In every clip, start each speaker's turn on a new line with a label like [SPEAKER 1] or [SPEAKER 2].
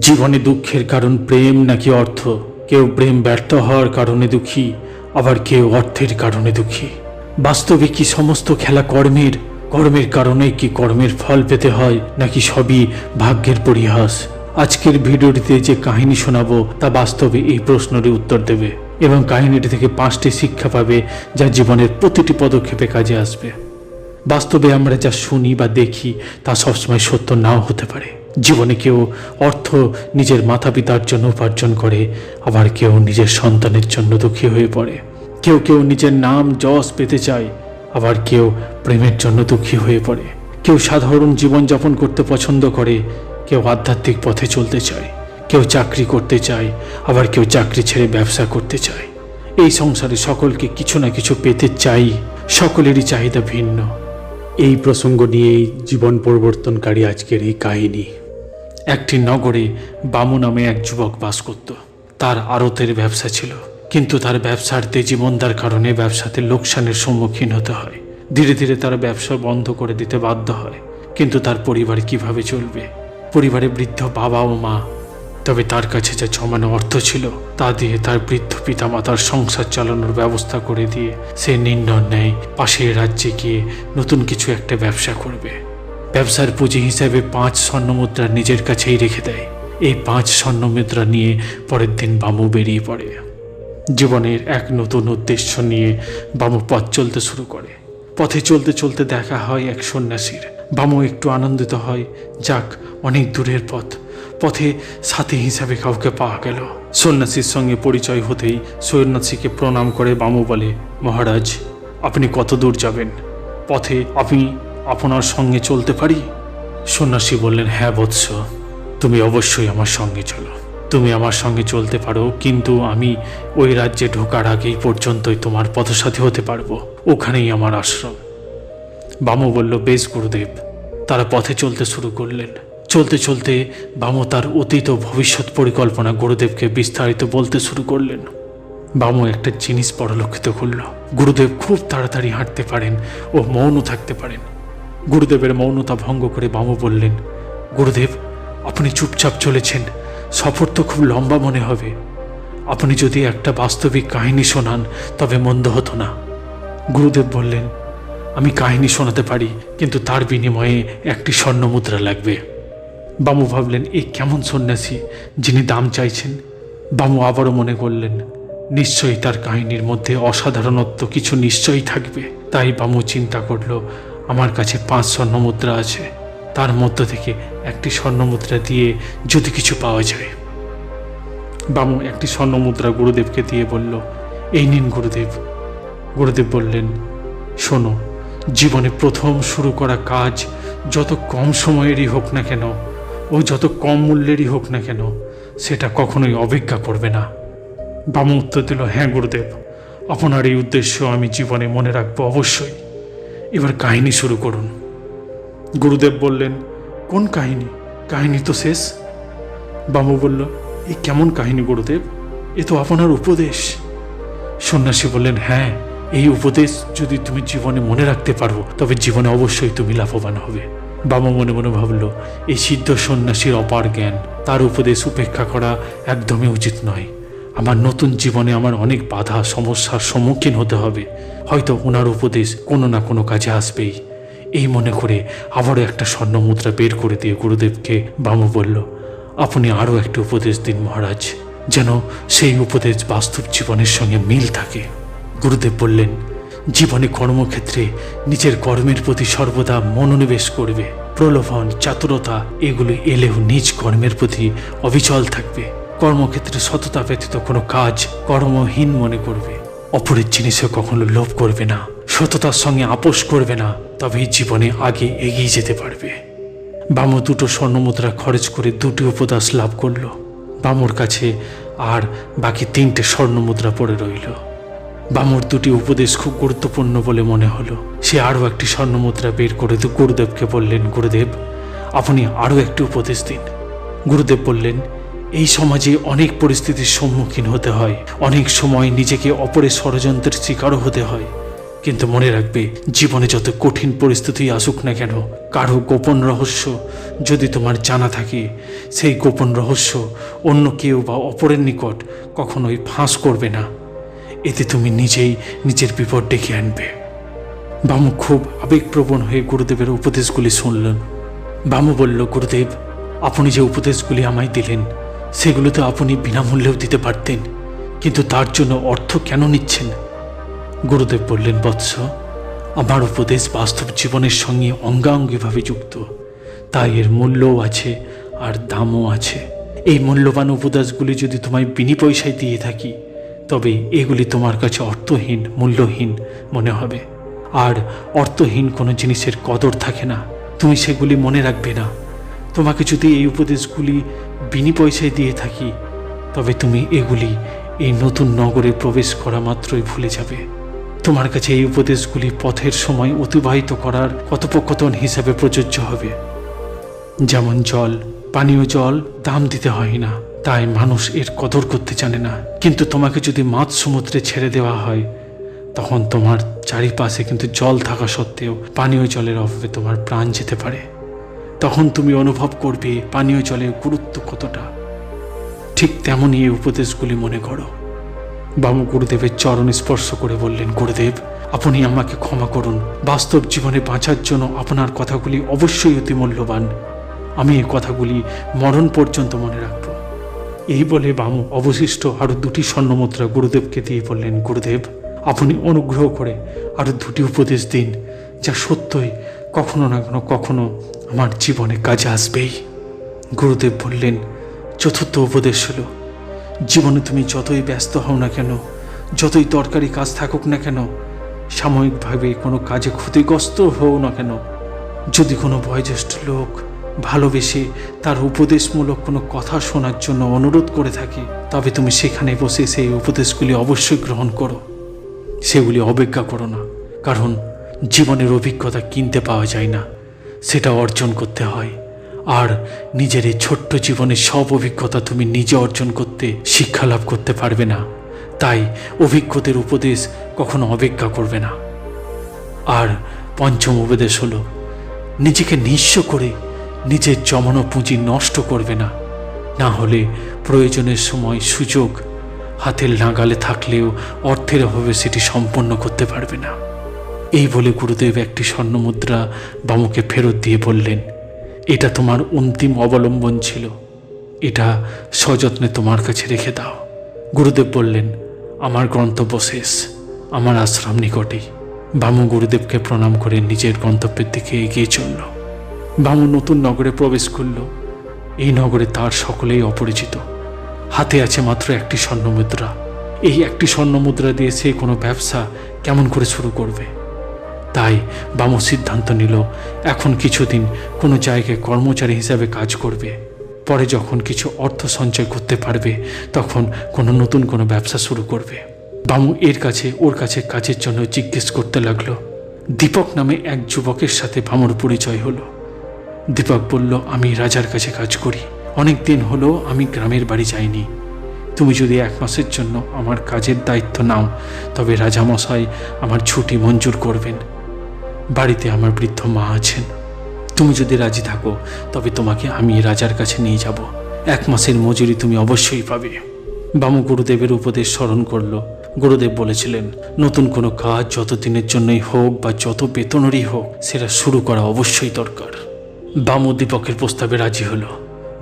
[SPEAKER 1] জীবনে দুঃখের কারণ প্রেম নাকি অর্থ? কেউ প্রেম ব্যর্থ হওয়ার কারণে দুঃখী, আবার কেউ অর্থের কারণে দুঃখী। বাস্তবে কি সমস্ত খেলা কর্মের? কর্মের কারণে কি কর্মের ফল পেতে হয়? নাকি সবই ভাগ্যের পরিহাস? আজকের ভিডিওটিতে যে কাহিনী শোনাবো, তা বাস্তবে এই প্রশ্নেরই উত্তর দেবে এবং কাহিনীটি থেকে পাঁচটি শিক্ষা পাবে, যা জীবনের প্রতিটি পদক্ষেপে কাজে আসবে। বাস্তবে আমরা যা শুনি বা দেখি, তা সবসময় সত্য নাও হতে পারে। জীবনে কেউ অর্থ নিজের মাতা পিতার জন্য উপার্জন করে, আবার কেউ নিজের সন্তানের জন্য দুঃখী হয়ে পড়ে। কেউ কেউ নিজের নাম, যশ পেতে চায়, আবার কেউ প্রেমের জন্য দুঃখী হয়ে পড়ে। কেউ সাধারণ জীবনযাপন করতে পছন্দ করে, কেউ আধ্যাত্মিক পথে চলতে চায়। কেউ চাকরি করতে চায়, আবার কেউ চাকরি ছেড়ে ব্যবসা করতে চায়। এই সংসারে সকলকে কিছু না কিছু পেতে চাই, সকলেরই চাহিদা ভিন্ন। এই প্রসঙ্গ নিয়েই জীবন পরিবর্তনকারী আজকের এই কাহিনী। একটি নগরে বামু নামে এক যুবক বাস করত। তার আড়তের ব্যবসা ছিল, কিন্তু তার ব্যবসার তেজিমন্দার কারণে ব্যবসাতে লোকসানের সম্মুখীন হতে হয়। ধীরে ধীরে তার ব্যবসা বন্ধ করে দিতে বাধ্য হয়, কিন্তু তার পরিবার কীভাবে চলবে? পরিবারে বৃদ্ধ বাবা ও মা, তবে তার কাছে যা জমানো অর্থ ছিল, তা দিয়ে তার বৃদ্ধ পিতামাতার সংসার চালানোর ব্যবস্থা করে দিয়ে সে নির্ণয় নেয়, পাশের রাজ্যে গিয়ে নতুন কিছু একটা ব্যবসা করবে। ব্যবসার পুঁজি হিসেবে পাঁচ স্বর্ণমুদ্রা নিজের কাছেই রেখে দেয়। এই পাঁচ স্বর্ণমুদ্রা নিয়ে পরের দিন বামু বেরিয়ে পড়ে। জীবনের এক নতুন উদ্দেশ্য নিয়ে বামু পথ চলতে শুরু করে। পথে চলতে চলতে দেখা হয় এক সন্ন্যাসীর। বামু একটু আনন্দিত হয়, যাক, অনেক দূরের পথ। পথে সাথী হিসাবে কাউকে পাওয়া গেল। সন্ন্যাসীর সঙ্গে পরিচয় হতেই সন্ন্যাসীকে প্রণাম করে বামু বলে, মহারাজ, আপনি কত দূর যাবেন? পথে আপনি আপনার সঙ্গে চলতে পারি? সন্ন্যাসী বললেন হ্যাঁ বৎস, তুমি অবশ্যই আমার সঙ্গে চলো। তুমি আমার সঙ্গে চলতে পারো, কিন্তু আমি ওই রাজ্যে ঢোকার আগেই পর্যন্তই তোমার পথসাথী হতে পারব। ওখানেই আমার আশ্রম। বামু বলল, বেশ গুরুদেব, তারা পথে চলতে শুরু করলেন। চলতে চলতে বামু তার অতীত ও ভবিষ্যৎ পরিকল্পনা গুরুদেবকে বিস্তারিত বলতে শুরু করলেন। বামু একটা জিনিস পরলক্ষিত করল। গুরুদেব খুব তাড়াতাড়ি হাঁটতে পারেন ও মৌনও থাকতে পারেন। গুরুদেবের মৌনতা ভঙ্গ করে বামু বললেন, গুরুদেব, আপনি চুপচাপ চলেছেন। সফর তো খুব লম্বা মনে হবে। আপনি যদি একটা বাস্তবিক কাহিনী শোনান, তবে মন্দ হতো না। গুরুদেব বললেন, আমি কাহিনী শোনাতে পারি, কিন্তু তার বিনিময়ে একটি স্বর্ণ মুদ্রা লাগবে। বামু ভাবলেন এই কেমন সন্ন্যাসী, যিনি দাম চাইছেন? বামু আবারও মনে করলেন, নিশ্চয়ই তার কাহিনীর মধ্যে অসাধারণত্ব কিছু নিশ্চয়ই থাকবে। তাই বামু চিন্তা করল আমার কাছে পাঁচ স্বর্ণ মুদ্রা আছে। তার মধ্য থেকে একটি স্বর্ণ মুদ্রা দিয়ে যদি কিছু পাওয়া যায়। বামু একটি স্বর্ণ মুদ্রা গুরুদেবকে দিয়ে বলল, এই নিন গুরুদেব। গুরুদেব বললেন, শোনো, জীবনে প্রথম শুরু করা কাজ যত কম সময়েরই হোক না কেন ও যত কম মূল্যেরই হোক না কেন, সেটা কখনোই অবজ্ঞা করবে না। বামু উত্তর দিল হ্যাঁ গুরুদেব, আপনার এই উদ্দেশ্য আমি জীবনে মনে রাখব অবশ্যই। এবার কাহিনী শুরু করুন। গুরুদেব বললেন, কোন কাহিনী? কাহিনী তো শেষ। বামু বলল এই কেমন কাহিনী গুরুদেব? এ তো আপনার উপদেশ। সন্ন্যাসী বললেন হ্যাঁ এই উপদেশ যদি তুমি জীবনে মনে রাখতে পারো, তবে জীবনে অবশ্যই তুমি লাভবান হবে। বাবা মনে মনে ভাবল, এই সিদ্ধ সন্ন্যাসীর অপার জ্ঞান, তার উপদেশ উপেক্ষা করা একদমই উচিত নয়। আমার নতুন জীবনে আমার অনেক বাধা, সমস্যার সম্মুখীন হতে হবে। হয়তো ওনার উপদেশ কোনো না কোনো কাজে আসবেই। এই মনে করে আবারও একটা স্বর্ণ মুদ্রা বের করে দিয়ে গুরুদেবকে বামু বলল, আপনি আরও একটি উপদেশ দিন মহারাজ, যেন সেই উপদেশ বাস্তব জীবনের সঙ্গে মিল থাকে। গুরুদেব বললেন, জীবনে কর্মক্ষেত্রে নিজের কর্মের প্রতি সর্বদা মনোনিবেশ করবে। প্রলোভন, চাতুরতা, এগুলো এলেও নিজ কর্মের প্রতি অবিচল থাকবে। কর্মক্ষেত্রে সততা ব্যতীত কোনো কাজ কর্মহীন মনে করবে। অপরের জিনিসে কখনো লোভ করবে না, সততার সঙ্গে আপোষ করবে না, তবেই জীবনে আগে এগিয়ে যেতে পারবে। বামু দুটো স্বর্ণমুদ্রা খরচ করে দুটি উপদাস লাভ করল। বামুর কাছে আর বাকি তিনটে স্বর্ণমুদ্রা পড়ে রইল। বামুর দুটি উপদেশ খুব গুরুত্বপূর্ণ বলে মনে হলো। সে আরও একটি স্বর্ণমুদ্রা বের করে গুরুদেবকে বললেন, গুরুদেব, আপনি আরও একটি উপদেশ দিন। গুরুদেব বললেন এই সমাজে অনেক পরিস্থিতির সম্মুখীন হতে হয়। অনেক সময় নিজেকে অপরের ষড়যন্ত্রের শিকারও হতে হয়। কিন্তু মনে রাখবে, জীবনে যত কঠিন পরিস্থিতি আসুক না কেন, কারও গোপন রহস্য যদি তোমার জানা থাকে, সেই গোপন রহস্য অন্য কেউ বা অপরের নিকট কখনোই ফাঁস করবে না। এতে তুমি নিজেই নিজের বিপদ ডেকে আনবে। বামু খুব আবেগপ্রবণ হয়ে গুরুদেবের উপদেশগুলি শুনলেন। বামু বলল, গুরুদেব, আপনি যে উপদেশগুলি আমায় দিলেন সেগুলো তো আপনি বিনামূল্যেও দিতে পারতেন, কিন্তু তার জন্য অর্থ কেন নিচ্ছেন? গুরুদেব বললেন, বৎস, আমার উপদেশ বাস্তব জীবনের সঙ্গে অঙ্গাঙ্গিভাবে যুক্ত। তাই এর মূল্যও আছে, আর দামও আছে। এই মূল্যবান উপদেশগুলি যদি তোমায় বিনি পয়সায় দিয়ে থাকি, তবে এগুলি তোমার কাছে অর্থহীন, মূল্যহীন মনে হবে। আর অর্থহীন কোনো জিনিসের কদর থাকে না। তুমি সেগুলি মনে রাখবে না। তোমাকে যদি এই উপদেশগুলি বিনি পয়সায় দিয়ে থাকি, তবে তুমি এগুলি এই নতুন নগরে প্রবেশ করা মাত্রই ভুলে যাবে। তোমার কাছে এই উপদেশগুলি পথের সময় অতিবাহিত করার কথোপকথন হিসাবে প্রযোজ্য হবে। যেমন জল, পানীয় জল দাম দিতে হয় না, তাই মানুষ এর কদর করতে জানে না। কিন্তু তোমাকে যদি মাছ সমুদ্রে ছেড়ে দেওয়া হয়, তখন তোমার চারিপাশে কিন্তু জল থাকা সত্ত্বেও পানীয় জলের অভাবে তোমার প্রাণ যেতে পারে। তখন তুমি অনুভব করবে পানীয় জলের গুরুত্ব কতটা। ঠিক তেমনই এই উপদেশগুলি মনে করো। বামু গুরুদেবের চরণ স্পর্শ করে বললেন, গুরুদেব, আপনি আমাকে ক্ষমা করুন। বাস্তব জীবনে বাঁচার জন্য আপনার কথাগুলি অবশ্যই অতি মূল্যবান। আমি এই কথাগুলি মরণ পর্যন্ত মনে রাখব। এই বলে বামু অবশিষ্ট আরও দুটি স্বর্ণমুদ্রা গুরুদেবকে দিয়ে বললেন, গুরুদেব, আপনি অনুগ্রহ করে আরও দুটি উপদেশ দিন, যা সত্যই কখনো না কখনো কখনো আমার জীবনে কাজে আসবেই। গুরুদেব বললেন, চতুর্থ উপদেশ হলো, জীবনে তুমি যতই ব্যস্ত হও না কেন, যতই দরকারি কাজ থাকুক না কেন, সাময়িকভাবে কোনো কাজে ক্ষতিগ্রস্ত হও না কেন। যদি কোনো বয়োজ্যেষ্ঠ লোক ভালোবেসে তার উপদেশমূলক কোনো কথা শোনার জন্য অনুরোধ করে থাকে, তবে তুমি সেখানে বসে সেই উপদেশগুলি অবশ্যই গ্রহণ করো। সেগুলি অবজ্ঞা করো না, কারণ জীবনের অভিজ্ঞতা কিনতে পাওয়া যায় না। সেটা অর্জন করতে হয়। আর নিজের এই ছোট্ট জীবনের সব অভিজ্ঞতা তুমি নিজে অর্জন করতে, শিক্ষা লাভ করতে পারবে না। তাই অভিজ্ঞদের উপদেশ কখনো অবজ্ঞা করবে না। আর পঞ্চম উপদেশ হলো, নিজেকে নিঃস্ব করে নিজের জমানো পুঁজি নষ্ট করবে না। না হলে প্রয়োজনের সময় সুযোগ হাতের নাগালে থাকলেও অর্থের অভাবে সেটি সম্পন্ন করতে পারবে না। এই বলে গুরুদেব একটি স্বর্ণমুদ্রা বামুকে ফেরত দিয়ে বললেন, এটা তোমার অন্তিম অবলম্বন ছিল। এটা সযত্নে তোমার কাছে রেখে দাও। গুরুদেব বললেন, আমার গন্তব্য শেষ, আমার আশ্রম নিকটেই বামু গুরুদেবকে প্রণাম করে নিজের গন্তব্যের দিকে এগিয়ে চলল। বামু নতুন নগরে প্রবেশ করল। এই নগরে তার সকলেই অপরিচিত। হাতে আছে মাত্র একটি স্বর্ণমুদ্রা। এই একটি স্বর্ণমুদ্রা দিয়ে সে কোনো ব্যবসা কেমন করে শুরু করবে? তাই বামু সিদ্ধান্ত নিল, এখন কিছুদিন কোনো জায়গায় কর্মচারী হিসাবে কাজ করবে। পরে যখন কিছু অর্থ সঞ্চয় করতে পারবে, তখন কোনো নতুন কোনো ব্যবসা শুরু করবে। বামু এর কাছে, ওর কাছে কাজের জন্য জিজ্ঞেস করতে লাগল। দীপক নামে এক যুবকের সাথে বামুর পরিচয় হলো। দীপক বলল, আমি রাজার কাছে কাজ করি। অনেক দিন হলো আমি গ্রামের বাড়ি যাইনি। তুমি যদি এক মাসের জন্য আমার কাজের দায়িত্ব নাও, তবে রাজামশাই আমার ছুটি মঞ্জুর করবেন। বাড়িতে আমার বৃদ্ধ মা আছেন। তুমি যদি রাজি থাকো, তবে তোমাকে আমি রাজার কাছে নিয়ে যাব। এক মাসের মজুরি তুমি অবশ্যই পাবে। বামু গুরুদেবের উপদেশ স্মরণ করল। গুরুদেব বলেছিলেন, নতুন কোনো কাজ যত দিনের জন্যই হোক বা যত বেতনেরই হোক, সেটা শুরু করা অবশ্যই দরকার। বামু দীপকের প্রস্তাবে রাজি হলো।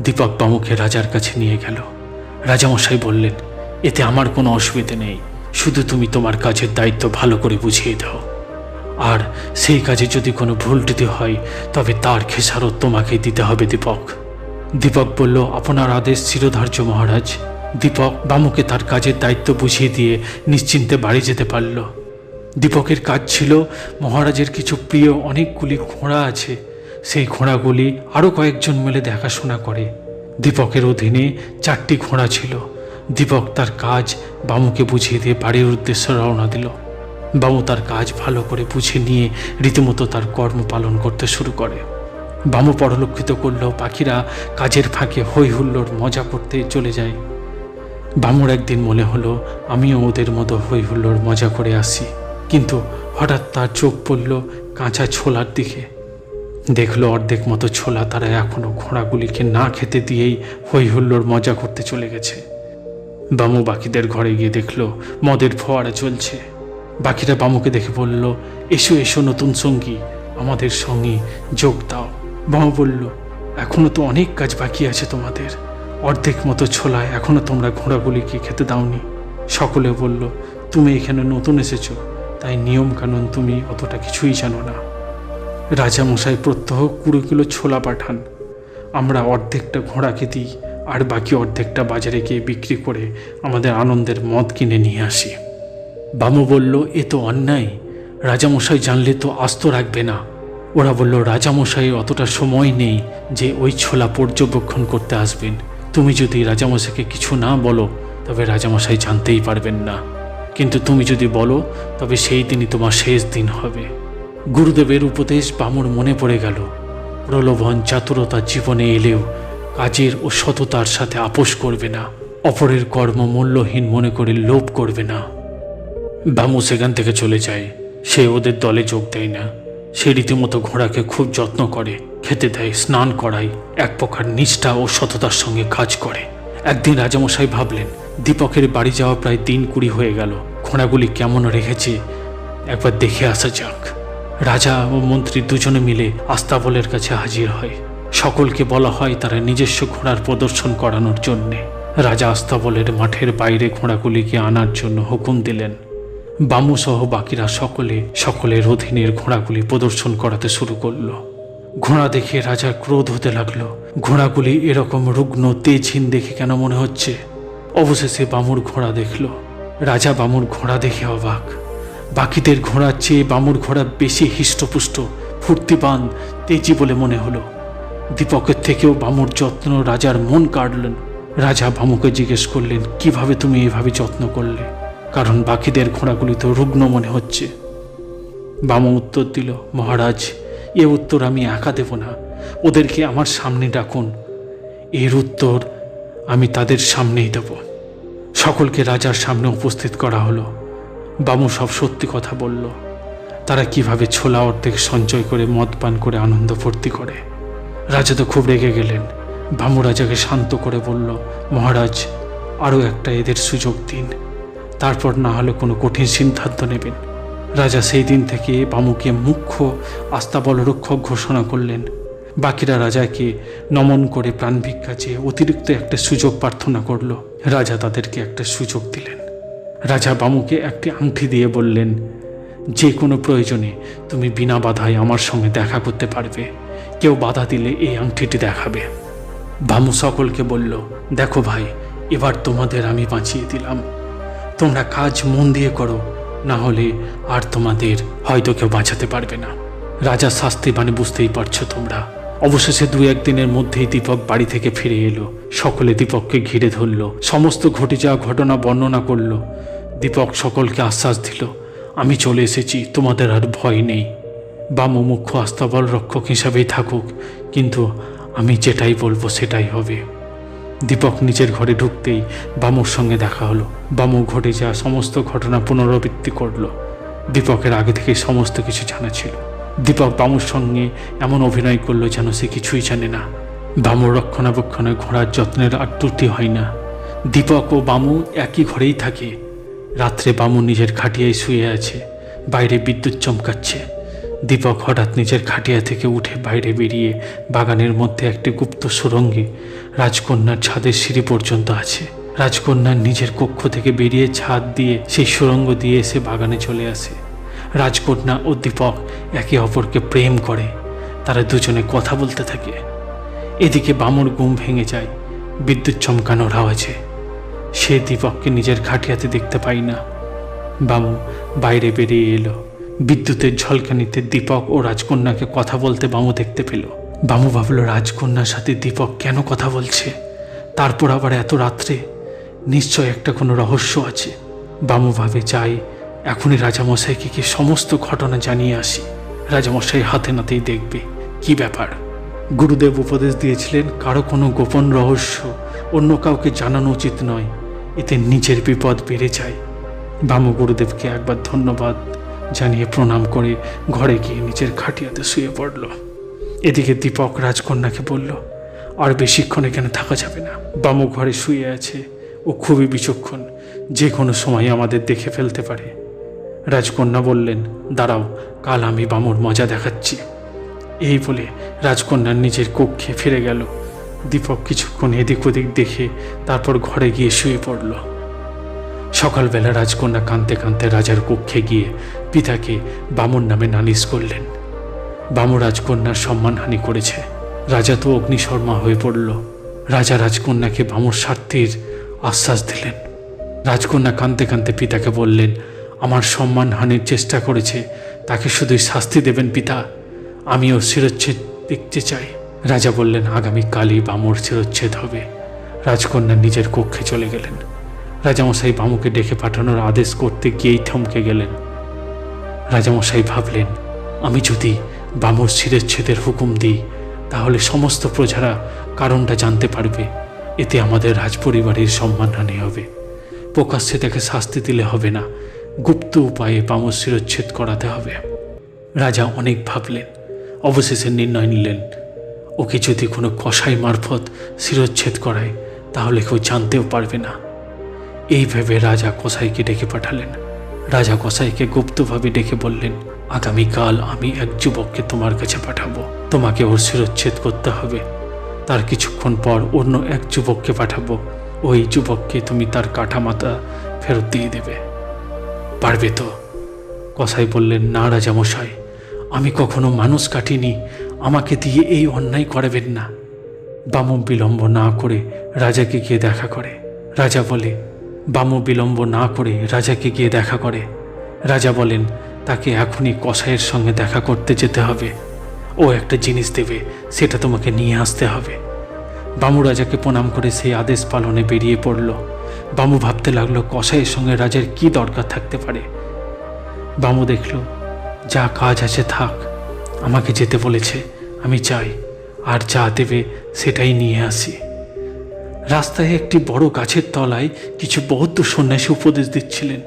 [SPEAKER 1] দীপক বামুকে রাজার কাছে নিয়ে গেল। রাজামশাই বললেন, এতে আমার কোনো অসুবিধে নেই। শুধু তুমি তোমার কাজের দায়িত্ব ভালো করে বুঝিয়ে দাও। আর সেই কাজে যদি কোনো ভুল ত্রুটি হয়, তবে তার খেসারত তোমাকে দিতে হবে দীপক। দীপক বলল, আপনার আদেশ চিরধার্য মহারাজ। দীপক বামুকে তার কাজের দায়িত্ব বুঝিয়ে দিয়ে নিশ্চিন্তে বাড়ি যেতে পারল। দীপকের কাজ ছিল, মহারাজের কিছু প্রিয় অনেকগুলি ঘোড়া আছে। সেই ঘোড়াগুলি আরও কয়েকজন মিলে দেখাশোনা করে। দীপকের অধীনে চারটি ঘোড়া ছিল। দীপক তার কাজ বামুকে বুঝিয়ে দিয়ে বাড়ির উদ্দেশ্যে রওনা দিল। বামু তার কাজ ভালো করে বুঝে নিয়ে রীতিমতো তার কর্ম পালন করতে শুরু করে। বামু পরলক্ষিত করল পাখিরা কাজের ফাঁকে হই হুল্লোড় মজা করতে চলে যায়। বামুর একদিন মনে হলো, আমিও ওদের মতো হই হুল্লোড় মজা করে আসি। কিন্তু হঠাৎ তার চোখ পড়ল কাঁচা ছোলার দিকে। দেখল অর্ধেক মতো ছোলা তারা এখনও ঘোড়াগুলিকে না খেতে দিয়েই হই হুল্লোড় মজা করতে চলে গেছে। বামু বাকিদের ঘরে গিয়ে দেখল, মদের ফোয়ারা চলছে। বাকিরা বামুকে দেখে বলল, এসো এসো নতুন সঙ্গী, আমাদের সঙ্গে যোগ দাও। বামু বলল, এখনও তো অনেক কাজ বাকি আছে তোমাদের। অর্ধেক মতো ছোলায় এখনও তোমরা ঘোড়াগুলিকে খেতে দাওনি। সকলে বলল, তুমি এখানে নতুন এসেছ, তাই নিয়ম কানুন তুমি অতটা কিছুই জানো না। রাজামশাই প্রত্যহ কুড়ি কিলো ছোলা পাঠান। আমরা অর্ধেকটা ঘোড়াকে দিই, আর বাকি অর্ধেকটা বাজারে গিয়ে বিক্রি করে আমাদের আনন্দের মদ কিনে নিয়ে আসি। বামু বলল, এ তো অন্যায়। রাজামশাই জানলে তো আস্ত রাখবে না। ওরা বলল রাজামশাই অতটা সময় নেই যে ওই ছোলা পর্যবেক্ষণ করতে আসবেন। তুমি যদি রাজামশাইকে কিছু না বলো, তবে রাজামশাই জানতেই পারবেন না। কিন্তু তুমি যদি বলো, তবে সেই দিনই তোমার শেষ দিন হবে। গুরুদেবের উপদেশ বামুর মনে পড়ে গেল। প্রলোভন, চাতুরতা জীবনে এলেও কাজের ও সততার সাথে আপোষ করবে না। অপরের কর্ম মূল্যহীন মনে করে লোভ করবে না। বামু সেখান থেকে চলে যায়। সে ওদের দলে যোগ দেয় না। সে রীতিমতো ঘোড়াকে খুব যত্ন করে, খেতে দেয়, স্নান করায়, এক প্রকার নিষ্ঠা ও সততার সঙ্গে কাজ করে। একদিন রাজামশাই ভাবলেন, দীপকের বাড়ি যাওয়া প্রায় দিন কুড়ি হয়ে গেল। ঘোড়াগুলি কেমন রেখেছে? একবার দেখে আসা যাক। রাজা ও মন্ত্রী দুজনে মিলে আস্তাবলের কাছে হাজির হয়। সকলকে বলা হয় তারা নিজস্ব ঘোড়ার প্রদর্শন করানোর জন্যে। রাজা আস্তাবলের মাঠের বাইরে ঘোড়াগুলিকে আনার জন্য হুকুম দিলেন। বামু সহ বাকিরা সকলে, সকলের অধীনের ঘোড়াগুলি প্রদর্শন করাতে শুরু করল। ঘোড়া দেখে রাজার ক্রোধ হতে লাগল। ঘোড়াগুলি এরকম রুগ্ন, তেজহীন দেখে কেন মনে হচ্ছে? অবশেষে বামুর ঘোড়া দেখল। রাজা বামুর ঘোড়া দেখে অবাক। বাকিদের ঘোড়ার চেয়ে বামুর ঘোড়া বেশি হৃষ্টপুষ্ট, ফুর্তিবান, তেজি বলে মনে হলো। দীপকের থেকেও বামুর যত্ন রাজার মন কাটলেন রাজা বামুকে জিজ্ঞেস করলেন, কীভাবে তুমি এভাবে যত্ন করলে? কারণ বাকিদের ঘোড়াগুলি তো রুগ্ন মনে হচ্ছে। বামু উত্তর দিল, মহারাজ, এ উত্তর আমি একা দেব না। ওদেরকে আমার সামনে ডাকুন। এর উত্তর আমি তাদের সামনেই দেব। সকলকে রাজার সামনে উপস্থিত করা হলো। বামু সব সত্যি কথা বলল। তারা কীভাবে ছোলা অর্ধেক সঞ্চয় করে মদ পান করে আনন্দ ফুর্তি করে। রাজা তো খুব রেগে গেলেন। বামু রাজাকে শান্ত করে বলল, মহারাজ, আরও একটা এদের সুযোগ দিন। তারপর না হলে কোনো কঠিন সিদ্ধান্ত নেবেন। রাজা সেই দিন থেকে বামুকে মুখ্য আস্তাবল রক্ষক ঘোষণা করলেন। বাকিরা রাজাকে নমন করে প্রাণ ভিক্ষা চেয়ে অতিরিক্ত একটা সুযোগ প্রার্থনা করল। রাজা তাদেরকে একটা সুযোগ দিলেন। রাজা বামুকে একটি আংটি দিয়ে বললেন, যে কোনো প্রয়োজনে তুমি বিনা বাধায় আমার সঙ্গে দেখা করতে পারবে। কেউ বাধা দিলে এই আংটিটি দেখাবে। বামু সকলকে বলল, দেখো ভাই, এবার তোমাদের আমি বাঁচিয়ে দিলাম। তোমরা কাজ মন দিয়ে করো, না হলে আর তোমাদের হয়তো কেউ বাঁচাতে পারবে না। রাজা শাস্তি মানে বুঝতেই পারছ তোমরা। অবশেষে দু একদিনের মধ্যেই দীপক বাড়ি থেকে ফিরে এলো। সকলে দীপককে ঘিরে ধরল। সমস্ত ঘটে যাওয়া ঘটনা বর্ণনা করল। দীপক সকলকে আশ্বাস দিল, আমি চলে এসেছি, তোমাদের আর ভয় নেই। বামু মুখ্য আস্তাবল রক্ষক হিসাবেই থাকুক, কিন্তু আমি যেটাই বলব সেটাই হবে। দীপক নিজের ঘরে ঢুকতেই বামুর সঙ্গে দেখা হলো। বামু ঘটে যাওয়া সমস্ত ঘটনা পুনরাবৃত্তি করল। দীপকের আগে থেকে সমস্ত কিছু জানা ছিল। দীপক বামুর সঙ্গে এমন অভিনয় করল যেন সে কিছুই জানে না। বামুর রক্ষণাবেক্ষণে ঘোড়ার যত্নের আর ত্রুটি হয় না। দীপক ও বামু একই ঘরেই থাকে। রাত্রে বামু নিজের খাটিয়ায় শুয়ে আছে, বাইরে বিদ্যুৎ চমকাচ্ছে। দীপক হঠাৎ নিজের খাটিয়া থেকে উঠে বাইরে বেরিয়ে বাগানের মধ্যে একটি গুপ্ত সুরঙ্গে রাজকন্যার ছাদের সিঁড়ি পর্যন্ত আছে। রাজকন্যার নিজের কক্ষ থেকে বেরিয়ে ছাদ দিয়ে সেই সুরঙ্গ দিয়ে এসে বাগানে চলে আসে। রাজকন্যা ও দীপক একে অপরকে প্রেম করে। তারা দুজনে কথা বলতে থাকে। এদিকে বামুর গুম ভেঙে যায়, বিদ্যুৎ চমকানোর আওয়াজে। সে দীপককে নিজের খাটিয়াতে দেখতে পাই না। বামু বাইরে বেরিয়ে এলো। বিদ্যুতের ঝলকানিতে দীপক ও রাজকন্যাকে কথা বলতে বামু দেখতে পেল। বামু ভাবলো রাজকন্যার সাথে দীপক কেন কথা বলছে? তারপর আবার এত রাত্রে নিশ্চয় একটা কোনো রহস্য আছে। বামু ভাবে, যাই, এখনই রাজামশাইকে কি সমস্ত ঘটনা জানিয়ে আসি। রাজামশাই হাতে নাতেই দেখবে। কি ব্যাপার? গুরুদেব উপদেশ দিয়েছিলেন, কারও কোনো গোপন রহস্য, অন্য কাউকে জানানো উচিত নয়। এতে নিজের বিপদ বেড়ে যায়। বামু গুরুদেবকে একবার ধন্যবাদ জানিয়ে প্রণাম করে ঘরে গিয়ে নিজের খাটিয়াতে শুয়ে পড়ল। এদিকে দীপক রাজকন্যাকে বলল, আর বেশিক্ষণ এখানে থাকা যাবে না। বামু ঘরে শুয়ে আছে। ও খুবই বিচক্ষণ। যে কোনো সময় আমাদের দেখে ফেলতে পারে। রাজকন্যা বললেন, দাঁড়াও, কাল আমি বামুর মজা দেখাচ্ছি। এই বলে রাজকন্যার নিজের কক্ষে ফিরে গেল। দীপক কিছুক্ষণ এদিক ওদিক দেখে তারপর ঘরে গিয়ে শুয়ে পড়ল। সকালবেলা রাজকন্যা কাঁদতে কাঁদতে রাজার কক্ষে গিয়ে পিতাকে বামুর নামে নালিশ করলেন। বামু রাজকন্যার সম্মানহানি করেছে। রাজা তো অগ্নিশর্মা হয়ে পড়ল। রাজা রাজকন্যাকে বামুর স্বার্থের আশ্বাস দিলেন। রাজকন্যা কাঁদতে কাঁদতে পিতাকে বললেন, আমার সম্মানহানির চেষ্টা করেছে, তাকে শুধুই শাস্তি দেবেন পিতা। আমিও শিরচ্ছেদ দেখতে চাই। রাজা বললেন, আগামী কালই বামুর শিরচ্ছেদ হবে। রাজকন্যা নিজের কক্ষে চলে গেলেন। রাজামশাই বামুকে ডেকে পাঠানোর আদেশ করতে গিয়েই থমকে গেলেন। রাজামশাই ভাবলেন, আমি যদি বামুর শিরচ্ছেদের হুকুম দিই, তাহলে সমস্ত প্রজারা কারণটা জানতে পারবে। এতে আমাদের রাজপরিবারের সম্মানহানি হবে। প্রকাশ্যে তাকে শাস্তি দিলে হবে না। গুপ্ত উপায়ে বামুর শিরচ্ছেদ করাতে হবে। রাজা অনেক ভাবলেন, অবশেষে নির্ণয় নিলেন, ওকে যদি কোনো কসাই মারফত শিরচ্ছেদ করায়, তাহলে কেউ জানতেও পারবে না। এই ভেবে রাজা কসাইকে ডেকে পাঠালেন। রাজা কসাইকে গুপ্তভাবে ডেকে বললেন আগামীকাল আমি এক যুবককে তোমার কাছে পাঠাবো। তোমাকে ওর শিরচ্ছেদ করতে হবে। তার কিছুক্ষণ পর অন্য এক যুবককে পাঠাবো। ওই যুবককে তুমি তার কাঠা মাথা ফেরত দিয়ে দেবে। পারবে তো? কসাই বললেন, না রাজামশাই আমি কখনো মানুষ কাটিনি। আমাকে দিয়ে এই অন্যায় করাবেন না। বামু বিলম্ব না করে রাজাকে গিয়ে দেখা করে। রাজা বলে বামু বিলম্ব না করে রাজাকে গিয়ে দেখা করে। রাজা বলেন তাকে এখনই কসাইয়ের সঙ্গে দেখা করতে যেতে হবে। ও একটা জিনিস দেবে, সেটা তোমাকে নিয়ে আসতে হবে। বামু রাজাকে প্রণাম করে সেই আদেশ পালনে বেরিয়ে পড়ল। বামু ভাবতে লাগল, কসাইয়ের সঙ্গে রাজার কি দরকার থাকতে পারে? বামু দেখল, যা কাজ আছে থাক, আমাকে যেতে বলেছে, আমি চাই আর যা দেবে সেটাই নিয়ে আসি। রাস্তায় একটি বড় গাছের তলায় কিছু বৌদ্ধ সন্ন্যাসী উপদেশ দিচ্ছিলেন।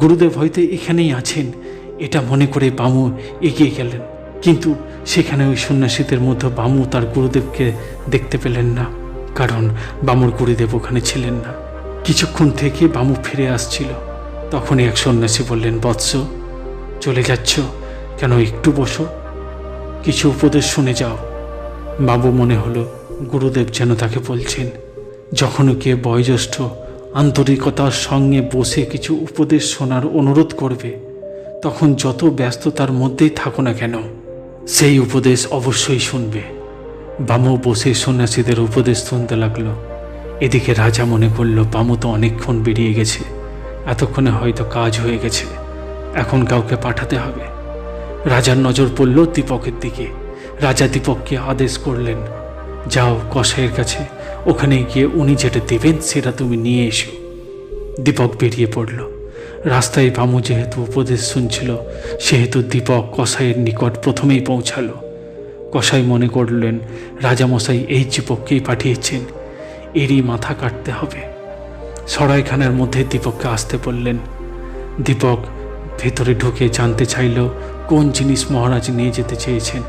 [SPEAKER 1] গুরুদেব হয়তো এখানেই আছেন। এটা মনে করে বামু এগিয়ে গেলেন। কিন্তু সেখানে ওই সন্ন্যাসীদের মধ্যে বামু তার গুরুদেবকে দেখতে পেলেন না। কারণ বামুর গুরুদেব ওখানে ছিলেন না। কিছুক্ষণ থেকে বামু ফিরে আসছিল। তখনই এক সন্ন্যাসী বললেন, বৎস, চলে যাচ্ছ? কেন একটু বসো। কিছু উপদেশ শুনে যাও। বাবু মনে হলো, গুরুদেব যেন তাকে বলছেন। যখন কে বয়োজ্যেষ্ঠ আন্তরিকতার সঙ্গে বসে কিছু উপদেশ শোনার অনুরোধ করবে, তখন যত ব্যস্ততার মধ্যেই থাকো না কেন, সেই উপদেশ অবশ্যই শুনবে। বামু বসে সন্ন্যাসীদের উপদেশ শুনতে লাগল। এদিকে রাজা মনে করল, বামু তো অনেকক্ষণ বেরিয়ে গেছে, এতক্ষণে হয়তো কাজ হয়ে গেছে, এখন কাউকে পাঠাতে হবে। রাজার নজর পড়ল দীপকের দিকে। রাজা দীপককে আদেশ করলেন, যাও কসাইয়ের কাছে ওখানে গিয়ে উনি যেটা দেবেন, সেটা তুমি নিয়ে এসো। দীপক বেরিয়ে পড়ল। রাস্তায় বামু যেহেতু উপদেশ শুনছিল, সেহেতু দীপক কসাইয়ের নিকট প্রথমেই পৌঁছালো। কসাই মনে করলেন, রাজামশাই এই যুবককেই পাঠিয়েছেন, এরই মাথা কাটতে হবে। সরাইখানার মধ্যে দীপককে আসতে বললেন। দীপক ভেতরে ঢুকে জানতে চাইল, কোন জিনিস মহারাজ নিয়ে যেতে চেয়েছেন।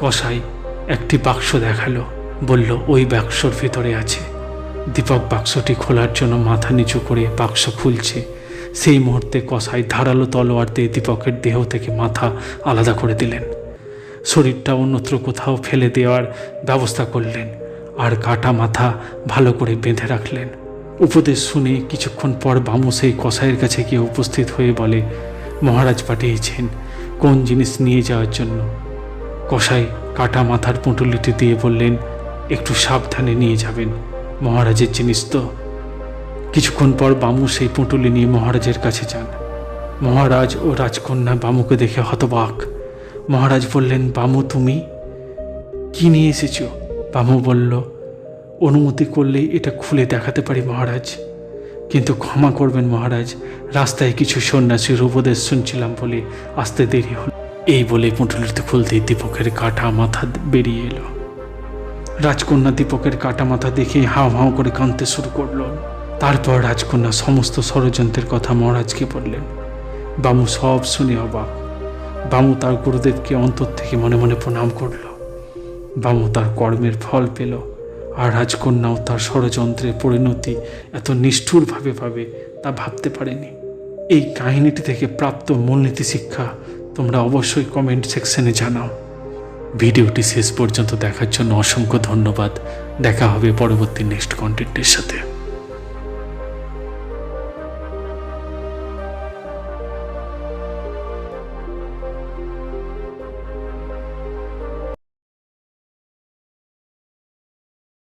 [SPEAKER 1] কসাই একটি বাক্স দেখাল। বলল, ওই বাক্সর ভেতরে আছে। দীপক বাক্সটি খোলার জন্য মাথা নিচু করে বাক্স খুলছে। সেই মুহূর্তে কসাই ধারালো তলোয়ার দিয়ে দীপকের দেহ থেকে মাথা আলাদা করে দিলেন। শরীরটা অন্যত্র কোথাও ফেলে দেওয়ার ব্যবস্থা করলেন আর কাটা মাথা ভালো করে বেঁধে রাখলেন। উপদেশ শুনে কিছুক্ষণ পর বামু সেই কসাইয়ের কাছে গিয়ে উপস্থিত হয়ে বলে, মহারাজ পাঠিয়েছেন কোন জিনিস নিয়ে যাওয়ার জন্য? কসাই কাটা মাথার পুঁটুলিটি দিয়ে বললেন একটু সাবধানে নিয়ে যাবেন। মহারাজের জিনিস তো। কিছুক্ষণ পর বামু সেই পুঁটুলি নিয়ে মহারাজের কাছে যান। মহারাজ ও রাজকন্যা বামুকে দেখে হতবাক। মহারাজ বললেন, বামু, তুমি কি নিয়ে এসেছ? বামু বলল, অনুমতি করলেই এটা খুলে দেখাতে পারি মহারাজ। কিন্তু ক্ষমা করবেন মহারাজ, রাস্তায় কিছু সন্ন্যাসীর উপদেশ শুনছিলাম বলে আসতে দেরি হল। এই বলে পুঁটুলিতে খুলতে দীপকের কাটা মাথা বেরিয়ে এলো। রাজকন্যা দীপকের কাটা মাথা দেখে হাও হাও করে কাঁদতে শুরু করল। তারপর রাজকন্যা সমস্ত ষড়যন্ত্রের কথা মহারাজকে বললেন। বামু সব শুনে অবাক। বামু তার গুরুদেবকে অন্তর থেকে মনে মনে প্রণাম করল। বামু তার কর্মের ফল পেল আর রাজকন্যাও তার ষড়যন্ত্রের পরিণতি এত নিষ্ঠুরভাবে পাবে তা ভাবতে পারেনি। এই কাহিনীটি থেকে প্রাপ্ত মূলনীতি শিক্ষা তোমরা অবশ্যই কমেন্ট সেকশনে জানাও। ভিডিওটি শেষ পর্যন্ত দেখার জন্য অসংখ্য ধন্যবাদ। দেখা হবে পরবর্তী নেক্সট কন্টেন্টের সাথে।